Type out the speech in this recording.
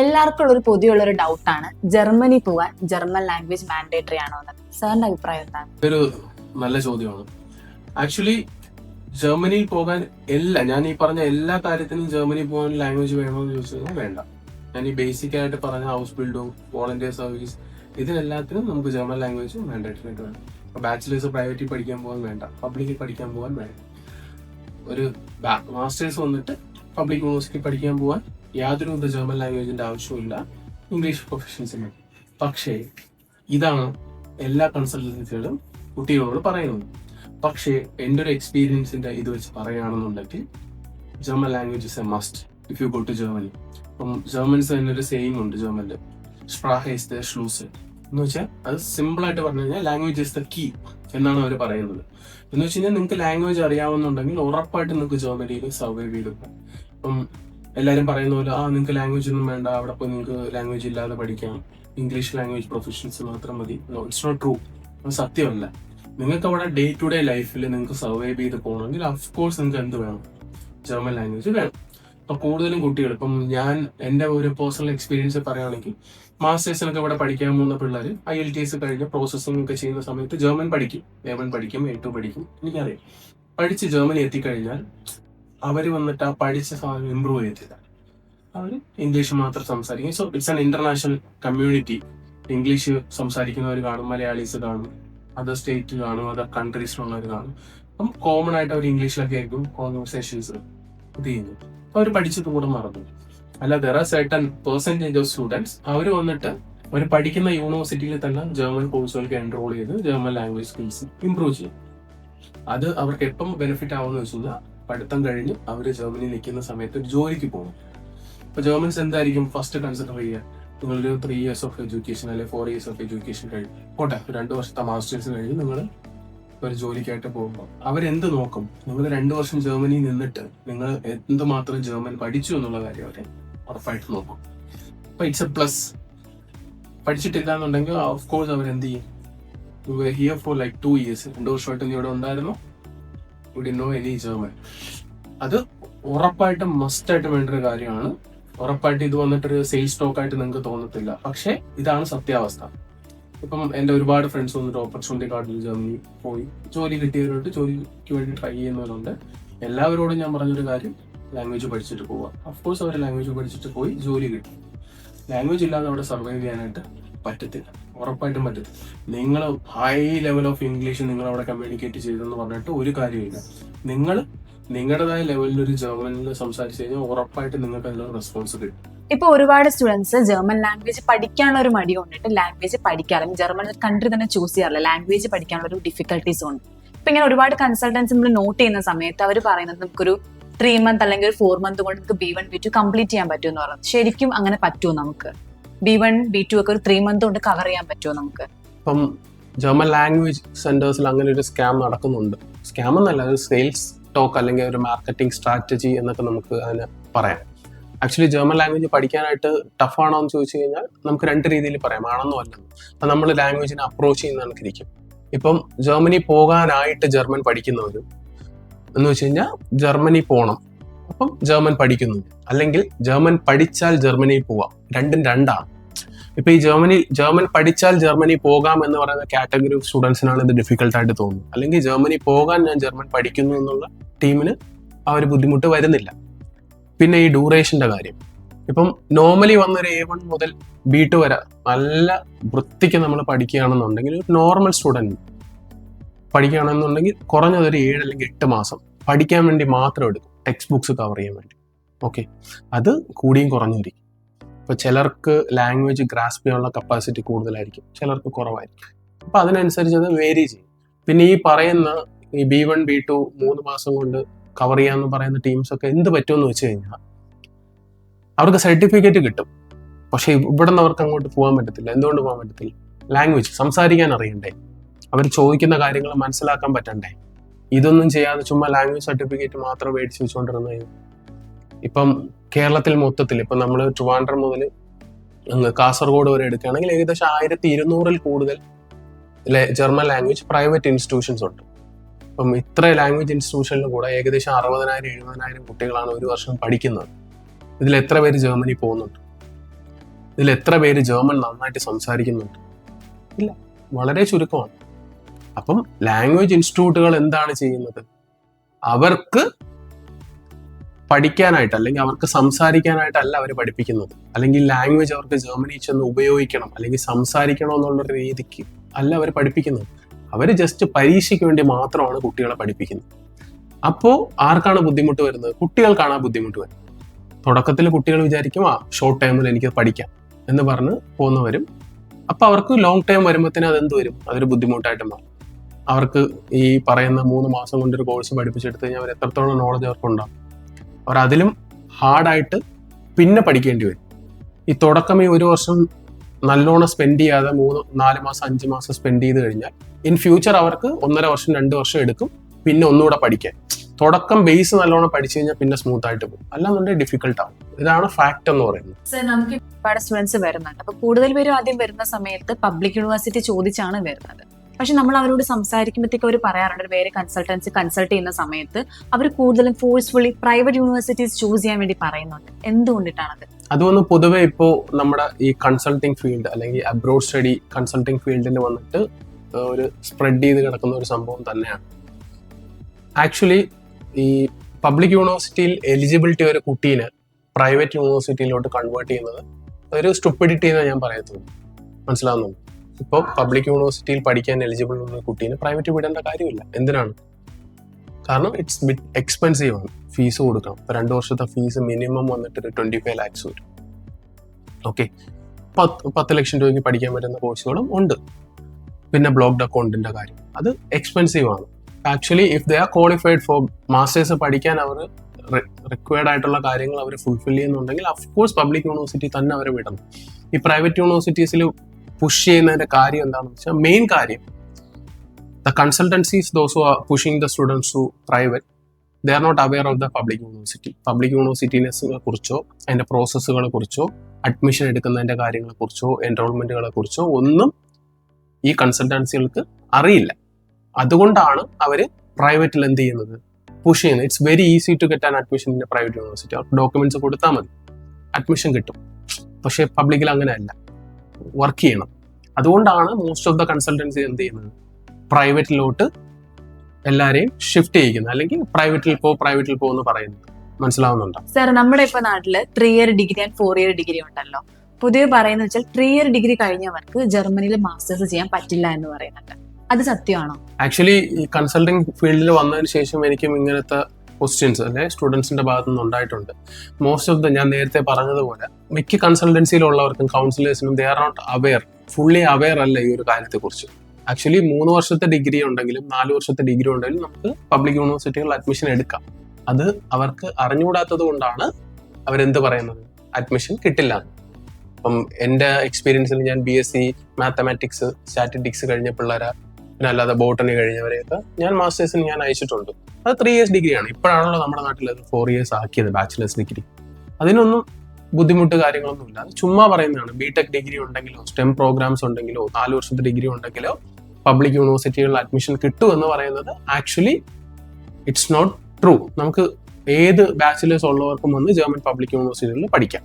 എല്ലാവർക്കും ഉള്ള ഒരു പൊതുവുള്ള ഒരു ഡൗട്ടാണ് ജർമ്മനി പോവാൻ ജർമ്മൻ ലാംഗ്വേജ് മാൻഡേറ്ററി ആണോ എന്ന്. സാറിന്റെ അഭിപ്രായം എന്താണ്? ഒരു നല്ല ചോദ്യമാണ്. ആക്ച്വലി ജർമ്മനിയിൽ പോകാൻ എല്ലാ ഞാൻ ഈ പറഞ്ഞ എല്ലാ കാര്യത്തിനും ജർമ്മനി പോകാൻ ലാംഗ്വേജ് വേണമെന്ന് ചോദിച്ചു കഴിഞ്ഞാൽ വേണ്ട. ഞാൻ ഈ ബേസിക് ആയിട്ട് പറഞ്ഞ ഹൗസ് ബിൽഡിംഗ് വോളണ്ടിയർ സർവീസ് ഇതിനെല്ലാത്തിനും നമുക്ക് ജർമ്മൻ ലാംഗ്വേജ് മാൻഡേറ്ററി ആയിട്ട് വേണം. ബാച്ചിലേഴ്സ് പ്രൈവറ്റിൽ പഠിക്കാൻ പോകാൻ വേണ്ട പബ്ലിക്കിൽ പഠിക്കാൻ പോകാൻ വേണ്ട. ഒരു മാസ്റ്റേഴ്സ് വന്നിട്ട് പബ്ലിക് യൂണിവേഴ്സിറ്റി പഠിക്കാൻ പോകാൻ യാതൊരു വിധ ജർമ്മൻ ലാംഗ്വേജിന്റെ ആവശ്യമില്ല ഇംഗ്ലീഷ് പ്രൊഫഷൻസ് മതി. പക്ഷേ ഇതാണ് എല്ലാ കൺസൾട്ടൻസികളും കുട്ടികളോട് പറയുന്നത്. പക്ഷേ എന്റെ ഒരു എക്സ്പീരിയൻസിന്റെ ഇത് വെച്ച് പറയുകയാണെന്നുണ്ടെങ്കിൽ German language is a must if you go to Germany അപ്പം ജർമ്മൻസ് തന്നെ ഒരു സെയിങ് ഉണ്ട് ജർമ്മനിൽ സ്പ്രാഹേസ് ദ ഷ്ലൂസ് എന്ന് വെച്ചാൽ അത് സിമ്പിൾ ആയിട്ട് പറഞ്ഞു കഴിഞ്ഞാൽ ലാംഗ്വേജ് ഇസ് ദ കീ എന്നാണ് അവർ പറയുന്നത്. എന്ന് വെച്ച് കഴിഞ്ഞാൽ നിങ്ങൾക്ക് ലാംഗ്വേജ് അറിയാവുന്നുണ്ടെങ്കിൽ ഉറപ്പായിട്ട് നിങ്ങൾക്ക് ജർമ്മനിയിൽ സർവൈവ് ചെയ്തു അപ്പം എല്ലാവരും പറയുന്ന പോലെ ആ നിങ്ങൾക്ക് ലാംഗ്വേജ് ഒന്നും വേണ്ട അവിടെ പോയി നിങ്ങൾക്ക് ലാംഗ്വേജ് ഇല്ലാതെ പഠിക്കാം. ഇംഗ്ലീഷ് ലാംഗ്വേജ് പ്രൊഫഷൻസ് മാത്രം മതി. ഇറ്റ്സ് നോട്ട് ട്രൂ അത് സത്യമല്ല. നിങ്ങൾക്ക് അവിടെ ഡേ ടു ഡേ ലൈഫിൽ നിങ്ങൾക്ക് സർവൈവ് ചെയ്ത് പോകണമെങ്കിൽ അഫ്കോഴ്സ് നിങ്ങൾക്ക് എന്ത് വേണം? ജർമ്മൻ ലാംഗ്വേജ് വേണം. ഇപ്പൊ കൂടുതലും കുട്ടികൾ ഇപ്പം ഞാൻ എന്റെ ഒരു പേഴ്സണൽ എക്സ്പീരിയൻസ് പറയുകയാണെങ്കിൽ മാസ്റ്റേഴ്സിനൊക്കെ ഇവിടെ പഠിക്കാൻ പോകുന്ന പിള്ളേർ ഐ എൽ ടി എസ് കഴിഞ്ഞ് പ്രോസസ്സിംഗ് ഒക്കെ ചെയ്യുന്ന സമയത്ത് ജർമ്മൻ പഠിക്കും. ഏവൻ പഠിക്കും എ ടു പഠിക്കും. എനിക്കറിയാം. പഠിച്ച് ജർമ്മനി എത്തിക്കഴിഞ്ഞാൽ അവർ വന്നിട്ട് ആ പഠിച്ച സാധനം ഇമ്പ്രൂവ് ചെയ്തില്ല. അവർ ഇംഗ്ലീഷ് മാത്രം സംസാരിക്കും. So it's an international community English സംസാരിക്കുന്നവർ കാണും മലയാളീസ് കാണും അതർ സ്റ്റേറ്റ് കാണും അതർ കൺട്രീസിലുള്ളവർ കാണും. അപ്പം കോമൺ ആയിട്ട് അവർ ഇംഗ്ലീഷിലൊക്കെ ആയിരിക്കും കോൺവെർസേഷൻസ് ഇത് ചെയ്യുന്നത്. അവർ പഠിച്ചത് കൂടെ മറന്നു. അല്ല there are certain percentage of students അവർ വന്നിട്ട് അവർ പഠിക്കുന്ന യൂണിവേഴ്സിറ്റിയിൽ തന്നെ ജർമ്മൻ കോഴ്സുകൾക്ക് എൻറോൾ ചെയ്ത് ജർമ്മൻ ലാംഗ്വേജ് സ്കിൽസ് ഇംപ്രൂവ് ചെയ്യും. അത് അവർക്ക് എപ്പം ബെനിഫിറ്റ് ആവുമെന്ന് വെച്ചാൽ പഠിത്തം കഴിഞ്ഞ് അവർ ജർമ്മനിയിൽ നിൽക്കുന്ന സമയത്ത് ഒരു ജോലിക്ക് പോകും. അപ്പൊ ജർമ്മൻസ് എന്തായിരിക്കും ഫസ്റ്റ് കൺസിഡർ ചെയ്യുക. നിങ്ങളൊരു ത്രീ ഇയേഴ്സ് ഓഫ് എഡ്യൂക്കേഷൻ അല്ലെങ്കിൽ ഫോർ ഇയേഴ്സ് ഓഫ് എഡ്യൂക്കേഷൻ കഴിഞ്ഞു പോട്ടെ രണ്ട് വർഷത്തെ മാസ്റ്റേഴ്സ് കഴിഞ്ഞ് നിങ്ങൾ ഒരു ജോലിക്കായിട്ട് പോകുമ്പോൾ അവരെന്ത് നോക്കും? നിങ്ങൾ രണ്ട് വർഷം ജർമ്മനിയിൽ നിന്നിട്ട് നിങ്ങൾ എന്തുമാത്രം ജർമ്മൻ പഠിച്ചു എന്നുള്ള കാര്യം അവരെ ഉറപ്പായിട്ട് നോക്കും. അപ്പൊ ഇറ്റ്സ് എ പ്ലസ് പഠിച്ചിട്ടില്ല എന്നുണ്ടെങ്കിൽ ഓഫ് കോഴ്സ് അവർ ചെയ്യും here for like two years രണ്ട് വർഷമായിട്ട് നീ ഇവിടെ ഉണ്ടായിരുന്നു. ഇവിടെ നോ എനി ജർമ്മൻ അത് ഉറപ്പായിട്ടും മസ്റ്റ് ആയിട്ട് വേണ്ട ഒരു കാര്യമാണ്. ഉറപ്പായിട്ട് ഇത് വന്നിട്ടൊരു സെയിൽസ് സ്റ്റോക്ക് ആയിട്ട് നിങ്ങൾക്ക് തോന്നത്തില്ല. പക്ഷേ ഇതാണ് സത്യാവസ്ഥ. ഇപ്പം എന്റെ ഒരുപാട് ഫ്രണ്ട്സ് വന്നിട്ട് ഓപ്പർച്യൂണിറ്റി കാർഡിൽ ജർമ്മനി പോയി. ജോലി കിട്ടിയവരോട്ട് ജോലിക്ക് വേണ്ടി ട്രൈ ചെയ്യുന്നവരുണ്ട്. എല്ലാവരോടും ഞാൻ പറഞ്ഞൊരു കാര്യം ലാംഗ്വേജ് പഠിച്ചിട്ട് പോവുക അഫ്കോഴ്സ് അവർ ലാംഗ്വേജ് പഠിച്ചിട്ട് പോയി ജോലി കിട്ടും. ലാംഗ്വേജ് ഇല്ലാതെ അവിടെ സർവൈവ് ചെയ്യാനായിട്ട് പറ്റത്തില്ല. ഉറപ്പായിട്ടും പറ്റത്തില്ല. നിങ്ങൾ ഹൈ ലെവൽ ഓഫ് ഇംഗ്ലീഷ് നിങ്ങൾ അവിടെ കമ്മ്യൂണിക്കേറ്റ് ചെയ്തെന്ന് പറഞ്ഞിട്ട് ഒരു കാര്യമില്ല നിങ്ങൾ നിങ്ങളുടേതായ ലെവലിൽ ഒരു ജർമ്മനിൽ സംസാരിച്ചു കഴിഞ്ഞാൽ ഉറപ്പായിട്ട് നിങ്ങൾക്ക് അതിനുള്ള റെസ്പോൺസ് കിട്ടും. ഇപ്പൊ ഒരുപാട് സ്റ്റുഡൻസ് ജർമ്മൻ ലാംഗ്വേജ് പഠിക്കാനുള്ള ഒരു മടി കൊണ്ടിട്ട് ലാംഗ്വേജ് പഠിക്കാറ് ജർമ്മൻ കൺട്രി തന്നെ ചൂസ് ചെയ്യാറില്ല. ലാംഗ്വേജ് പഠിക്കാനുള്ള ഒരു ഡിഫിക്കൽട്ടീസ് ഉണ്ട്. ഇപ്പൊ ഇങ്ങനെ ഒരുപാട് കൺസൾട്ടൻസ് നമ്മൾ നോട്ട് ചെയ്യുന്ന സമയത്ത് അവർ പറയുന്നത് നമുക്കൊരു ത്രീ മന്ത് അല്ലെങ്കിൽ ഫോർ മന്ത് കൊണ്ട് നമുക്ക് B one B two complete ചെയ്യാൻ പറ്റുമെന്ന് പറയുന്നത് ശരിക്കും അങ്ങനെ പറ്റുമോ നമുക്ക്? ബി വൺ ബി ടു ഒക്കെ ഒരു ത്രീ മന്ത് കൊണ്ട് കവർ ചെയ്യാൻ പറ്റുമോ നമുക്ക്? ഇപ്പം ജർമ്മൻ ലാംഗ്വേജ് സെന്റേഴ്സിൽ അങ്ങനെ ഒരു സ്കാം നടക്കുന്നുണ്ട്. സ്കാം എന്നല്ല ഒരു സെയിൽസ് ടോക്ക് അല്ലെങ്കിൽ ഒരു മാർക്കറ്റിംഗ് സ്ട്രാറ്റജി എന്നൊക്കെ നമുക്ക് അതിന് പറയാം. ആക്ച്വലി ജർമ്മൻ ലാംഗ്വേജ് പഠിക്കാനായിട്ട് ടഫ് ആണോ എന്ന് ചോദിച്ചു കഴിഞ്ഞാൽ നമുക്ക് രണ്ട് രീതിയിൽ പറയാം ആണെന്നോ അല്ലെന്നോ. അപ്പം നമ്മൾ ലാംഗ്വേജിനെ അപ്രോച്ച് ചെയ്യുന്ന കണക്കിരിക്കും. ഇപ്പം ജർമ്മനി പോകാനായിട്ട് ജർമ്മൻ പഠിക്കുന്നവരും എന്ന് വെച്ച് കഴിഞ്ഞാൽ ജർമ്മനി പോകണം അപ്പം ജർമ്മൻ പഠിക്കുന്നു. അല്ലെങ്കിൽ ജർമ്മൻ പഠിച്ചാൽ ജർമ്മനിയിൽ പോവാം. രണ്ടും രണ്ടാണ്. ഇപ്പൊ ഈ ജർമ്മനി ജർമ്മൻ പഠിച്ചാൽ ജർമ്മനി പോകാം എന്ന് പറയുന്ന കാറ്റഗറി ഓഫ് സ്റ്റുഡൻസിനാണ് ഇത് ഡിഫിക്കൽട്ട് ആയിട്ട് തോന്നുന്നത്. അല്ലെങ്കിൽ ജർമ്മനി പോകാൻ ഞാൻ ജർമ്മൻ പഠിക്കുന്നു എന്നുള്ള ടീമിന് ആ ഒരു ബുദ്ധിമുട്ട് വരുന്നില്ല. പിന്നെ ഈ ഡ്യൂറേഷന്റെ കാര്യം. ഇപ്പം നോർമലി വന്നൊരു എ വൺ മുതൽ ബി ടു വരെ നല്ല വൃത്തിക്ക് നമ്മൾ പഠിക്കുകയാണെന്നുണ്ടെങ്കിൽ ഒരു നോർമൽ സ്റ്റുഡന്റ് പഠിക്കുകയാണെന്നുണ്ടെങ്കിൽ കുറഞ്ഞതൊരു ഏഴ് അല്ലെങ്കിൽ എട്ട് മാസം പഠിക്കാൻ വേണ്ടി മാത്രം എടുക്കും. ടെക്സ്റ്റ് ബുക്സ് കവർ ചെയ്യാൻ വേണ്ടി ഓക്കെ അത് കൂടിയും കുറഞ്ഞിരിക്കും ഇപ്പൊ ചിലർക്ക് ലാംഗ്വേജ് ഗ്രാസ്പ് ചെയ്യാനുള്ള കപ്പാസിറ്റി കൂടുതലായിരിക്കും. ചിലർക്ക് കുറവായിരിക്കും. അപ്പൊ അതിനനുസരിച്ച് അത് വേരി ചെയ്യും. പിന്നെ ഈ പറയുന്ന ഈ ബി വൺ ബി ടു മൂന്ന് മാസം കൊണ്ട് കവർ ചെയ്യാന്ന് പറയുന്ന ടീംസ് ഒക്കെ എന്ത് പറ്റുമെന്ന് വെച്ച് കഴിഞ്ഞാൽ അവർക്ക് സർട്ടിഫിക്കറ്റ് കിട്ടും. പക്ഷേ ഇവിടെ നിന്ന് അവർക്ക് അങ്ങോട്ട് പോകാൻ പറ്റത്തില്ല. എന്തുകൊണ്ട് പോകാൻ പറ്റത്തില്ല? ലാംഗ്വേജ് സംസാരിക്കാൻ അറിയണ്ടേ? അവർ ചോദിക്കുന്ന കാര്യങ്ങൾ മനസ്സിലാക്കാൻ പറ്റണ്ടേ? ഇതൊന്നും ചെയ്യാതെ ചുമ്മാ ലാംഗ്വേജ് സർട്ടിഫിക്കറ്റ് മാത്രം മേടിച്ച് വെച്ചുകൊണ്ടിരുന്ന ഇപ്പം കേരളത്തിൽ മൊത്തത്തിൽ ഇപ്പം നമ്മൾ ട്രിവാൻഡ്രം മുതൽ കാസർഗോഡ് വരെ എടുക്കുകയാണെങ്കിൽ ഏകദേശം ആയിരത്തി ഇരുന്നൂറിൽ കൂടുതൽ ജർമ്മൻ ലാംഗ്വേജ് പ്രൈവറ്റ് ഇൻസ്റ്റിറ്റ്യൂഷൻസ് ഉണ്ട്. അപ്പം ഇത്ര ലാംഗ്വേജ് ഇൻസ്റ്റിറ്റ്യൂഷനിൽ കൂടെ ഏകദേശം അറുപതിനായിരം എഴുപതിനായിരം കുട്ടികളാണ് ഒരു വർഷം പഠിക്കുന്നത്. ഇതിൽ എത്ര പേര് ജർമ്മനി പോകുന്നുണ്ട്? ഇതിൽ എത്ര പേര് ജർമ്മൻ നന്നായിട്ട് സംസാരിക്കുന്നുണ്ട്? ഇല്ല വളരെ ചുരുക്കമാണ്. അപ്പം ലാംഗ്വേജ് ഇൻസ്റ്റിറ്റ്യൂട്ടുകൾ എന്താണ് ചെയ്യുന്നത്? അവർക്ക് പഠിക്കാനായിട്ട് അല്ലെങ്കിൽ അവർക്ക് സംസാരിക്കാനായിട്ടല്ല അവർ പഠിപ്പിക്കുന്നത്. അല്ലെങ്കിൽ ലാംഗ്വേജ് അവർക്ക് ജർമ്മനിയിൽ ചെന്ന് ഉപയോഗിക്കണം അല്ലെങ്കിൽ സംസാരിക്കണം എന്നുള്ളൊരു രീതിക്ക് അല്ല അവർ പഠിപ്പിക്കുന്നത്. അവർ ജസ്റ്റ് പരീക്ഷയ്ക്ക് വേണ്ടി മാത്രമാണ് കുട്ടികളെ പഠിപ്പിക്കുന്നത്. അപ്പോൾ ആർക്കാണ് ബുദ്ധിമുട്ട് വരുന്നത്? കുട്ടികൾക്കാണ് ആ ബുദ്ധിമുട്ട് വരുന്നത്. തുടക്കത്തിൽ കുട്ടികൾ വിചാരിക്കും ആ ഷോർട്ട് ടൈമിൽ എനിക്ക് പഠിക്കാം എന്ന് പറഞ്ഞ് പോകുന്നവരും അപ്പോൾ അവർക്ക് ലോങ് ടൈം വരുമ്പോഴത്തേന് അതെന്ത് വരും? അതൊരു ബുദ്ധിമുട്ടായിട്ട് മാറും. അവർക്ക് ഈ പറയുന്ന മൂന്ന് മാസം കൊണ്ട് ഒരു കോഴ്സ് പഠിപ്പിച്ചെടുത്ത് കഴിഞ്ഞാൽ അവർ എത്രത്തോളം നോളജ് അവർക്ക് ഉണ്ടാവും അവർ അതിലും ഹാർഡായിട്ട് പിന്നെ പഠിക്കേണ്ടി വരും. ഈ തുടക്കം ഈ ഒരു വർഷം നല്ലോണം സ്പെൻഡ് ചെയ്യാതെ മൂന്ന് നാല് മാസം അഞ്ച് മാസം സ്പെൻഡ് ചെയ്ത് കഴിഞ്ഞാൽ ഇൻ ഫ്യൂച്ചർ അവർക്ക് ഒന്നര വർഷം രണ്ട് വർഷം എടുക്കും പിന്നെ ഒന്നുകൂടെ പഠിക്കാൻ. തുടക്കം ബേസ് നല്ലോണം പഠിച്ചു കഴിഞ്ഞാൽ പിന്നെ സ്മൂത്ത് ആയിട്ട് പോകും. അല്ലാന്നുണ്ടെങ്കിൽ ഡിഫിക്കൽട്ട് ആവും. ഇതാണ് ഫാക്ട് എന്ന് പറയുന്നത്. സർ നമുക്ക് ഒരുപാട് സ്റ്റുഡൻസ് വരുന്നുണ്ട്. അപ്പൊ കൂടുതൽ പേരും ആദ്യം വരുന്ന സമയത്ത് പബ്ലിക് യൂണിവേഴ്സിറ്റി ചോദിച്ചാണ് വരുന്നത്. പക്ഷെ നമ്മൾ അവരോട് സംസാരിക്കുമ്പോഴത്തേക്ക് അവർ പറയാറുണ്ട് ഒരു വേറെ കൺസൾട്ടൻസി കൺസൾട്ട് ചെയ്യുന്ന സമയത്ത് അവർ കൂടുതലും ഫോഴ്സ്ഫുള്ളി പ്രൈവറ്റ് യൂണിവേഴ്സിറ്റീസ് ചൂസ് ചെയ്യാൻ വേണ്ടി പറയുന്നുണ്ട്. എന്തുകൊണ്ടിട്ടാണത്? അതുകൊണ്ട് പൊതുവേ ഇപ്പോൾ നമ്മുടെ ഈ കൺസൾട്ടിങ് ഫീൽഡ് അല്ലെങ്കിൽ അബ്രോഡ് സ്റ്റഡി കൺസൾട്ടിങ് ഫീൽഡിൽ വന്നിട്ട് ഒരു സ്പ്രെഡ് ചെയ്ത് കിടക്കുന്ന ഒരു സംഭവം തന്നെയാണ്. ആക്ച്വലി ഈ പബ്ലിക് യൂണിവേഴ്സിറ്റിയിൽ എലിജിബിലിറ്റി ഒരു കുട്ടീനെ പ്രൈവറ്റ് യൂണിവേഴ്സിറ്റിയിലോട്ട് കൺവേർട്ട് ചെയ്യുന്നത് ഒരു സ്റ്റുപ്പിഡിറ്റി എന്ന് ഞാൻ പറയത്തുള്ളൂ. മനസ്സിലാവുന്നുണ്ട്? ഇപ്പോൾ പബ്ലിക് യൂണിവേഴ്സിറ്റിയിൽ പഠിക്കാൻ എലിജിബിൾ ഉള്ള കുട്ടീനെ പ്രൈവറ്റ് വിടേണ്ട കാര്യമില്ല. എന്തിനാണ്? കാരണം ഇറ്റ്സ് ബിറ്റ് എക്സ്പെൻസീവ് ആണ്. ഫീസ് കൊടുക്കണം. ഇപ്പം രണ്ട് വർഷത്തെ ഫീസ് മിനിമം വന്നിട്ട് ഒരു ട്വന്റി ഫൈവ് ലാക്സ് വരും. ഓക്കെ പത്ത് പത്ത് ലക്ഷം രൂപയ്ക്ക് പഠിക്കാൻ പറ്റുന്ന കോഴ്സുകളും ഉണ്ട്. പിന്നെ ബ്ലോക്ക്ഡ് അക്കൗണ്ടിന്റെ കാര്യം. അത് എക്സ്പെൻസീവ് ആണ്. Actually if they are qualified for masters പഠിക്കാൻ അവർ റിക്വയർഡ് ആയിട്ടുള്ള കാര്യങ്ങൾ അവർ ഫുൾഫിൽ ചെയ്യുന്നുണ്ടെങ്കിൽ കോഴ്സ് പബ്ലിക് യൂണിവേഴ്സിറ്റി തന്നെ അവരെ വിടണം. ഈ പ്രൈവറ്റ് യൂണിവേഴ്സിറ്റീസിൽ പുഷ് ചെയ്യുന്നതിന്റെ കാര്യം എന്താണെന്ന് വെച്ചാൽ മെയിൻ കാര്യം the consultancies those who are pushing the students to private they are not aware of the public university public യൂണിവേഴ്സിറ്റിനെ കുറിച്ചോ അതിന്റെ പ്രോസസ്സുകളെ കുറിച്ചോ അഡ്മിഷൻ എടുക്കുന്നതിന്റെ കാര്യങ്ങളെ കുറിച്ചോ എൻറോൾമെന്റുകളെ കുറിച്ചോ ഒന്നും ഈ കൺസൾട്ടൻസികൾക്ക് അറിയില്ല. അതുകൊണ്ടാണ് അവർ പ്രൈവറ്റിൽ എന്ത് ചെയ്യുന്നത്? പുഷ് ചെയ്യുന്നത്. It's very easy to get an admission in private university അവർക്ക് ഡോക്യുമെന്റ്സ് കൊടുത്താൽ മതി. അഡ്മിഷൻ കിട്ടും. പക്ഷേ പബ്ലിക്കിൽ അങ്ങനെയല്ല. വർക്ക് ചെയ്യണം. അതുകൊണ്ടാണ് മോസ്റ്റ് ഓഫ് ദ കൺസൾട്ടൻസി എന്ത് ചെയ്യുന്നത്? പ്രൈവറ്റിലോട്ട് എല്ലാരെയും ഷിഫ്റ്റ് ചെയ്യിക്കുന്നത്. അല്ലെങ്കിൽ പ്രൈവറ്റിൽ പോ പ്രൈവറ്റിൽ പോ എന്ന് പറയുന്നത്. മനസ്സിലാവുന്നുണ്ടോ? സർ നമ്മുടെ ഇപ്പൊ നാട്ടിൽ three year degree and four year degree ഉണ്ടല്ലോ. പൊതുവെ പറയുന്ന വെച്ചാൽ ത്രീ ഇയർ ഡിഗ്രി കഴിഞ്ഞവർക്ക് ജർമ്മനിയിൽ മാസ്റ്റേഴ്സ് ചെയ്യാൻ പറ്റില്ല എന്ന് പറയുന്നുണ്ട്. അത് സത്യമാണോ? ആക്ച്വലി ഈ കൺസൾട്ടിങ് ഫീൽഡിൽ വന്നതിന് ശേഷം എനിക്കും ഇങ്ങനത്തെ ക്വസ്റ്റ്യൻസ് അല്ലെ സ്റ്റുഡൻസിന്റെ ഭാഗത്തു നിന്ന് ഉണ്ടായിട്ടുണ്ട്. മോസ്റ്റ് ഓഫ് ദ ഞാൻ നേരത്തെ പറഞ്ഞതുപോലെ മിക്ക കൺസൾട്ടൻസിയിലുള്ളവർക്കും കൗൺസിലേഴ്സിനും they are not aware fully aware അല്ല ഈ ഒരു കാര്യത്തെക്കുറിച്ച്. ആക്ച്വലി മൂന്ന് വർഷത്തെ ഡിഗ്രി ഉണ്ടെങ്കിലും നാല് വർഷത്തെ ഡിഗ്രി ഉണ്ടെങ്കിലും നമുക്ക് പബ്ലിക് യൂണിവേഴ്സിറ്റികളിൽ അഡ്മിഷൻ എടുക്കാം. അത് അവർക്ക് അറിഞ്ഞുകൂടാത്തത് കൊണ്ടാണ് അവരെന്ത് പറയുന്നത്? അഡ്മിഷൻ കിട്ടില്ല. അപ്പം എന്റെ എക്സ്പീരിയൻസിൽ ഞാൻ B S C mathematics statistics കഴിഞ്ഞ പിള്ളേരെ പിന്നെ അല്ലാതെ ബോട്ടണി കഴിഞ്ഞവരെയൊക്കെ ഞാൻ മാസ്റ്റേഴ്സിന് ഞാൻ അയച്ചിട്ടുണ്ട്. അത് ത്രീ ഇയേഴ്സ് ഡിഗ്രിയാണ് ഇപ്പോഴാണല്ലോ നമ്മുടെ നാട്ടിൽ അത് ഫോർ ഇയേഴ്സ് ആക്കിയത് ബാച്ചിലേഴ്സ് ഡിഗ്രി അതിനൊന്നും ബുദ്ധിമുട്ട് കാര്യങ്ങളൊന്നുമില്ല അത് ചുമ്മാ പറയുന്നതാണ്. ബി ടെക് ഡിഗ്രി ഉണ്ടെങ്കിലോ സ്റ്റെം പ്രോഗ്രാംസ് ഉണ്ടെങ്കിലോ നാല് വർഷത്തെ ഡിഗ്രി ഉണ്ടെങ്കിലോ പബ്ലിക് യൂണിവേഴ്സിറ്റികളിൽ അഡ്മിഷൻ കിട്ടും എന്ന് പറയുന്നത് ആക്ച്വലി ഇറ്റ്സ് നോട്ട് ട്രൂ നമുക്ക് ഏത് ബാച്ചിലേഴ്സ് ഉള്ളവർക്കും വന്ന് ജർമ്മൻ പബ്ലിക് യൂണിവേഴ്സിറ്റികളിൽ പഠിക്കാം.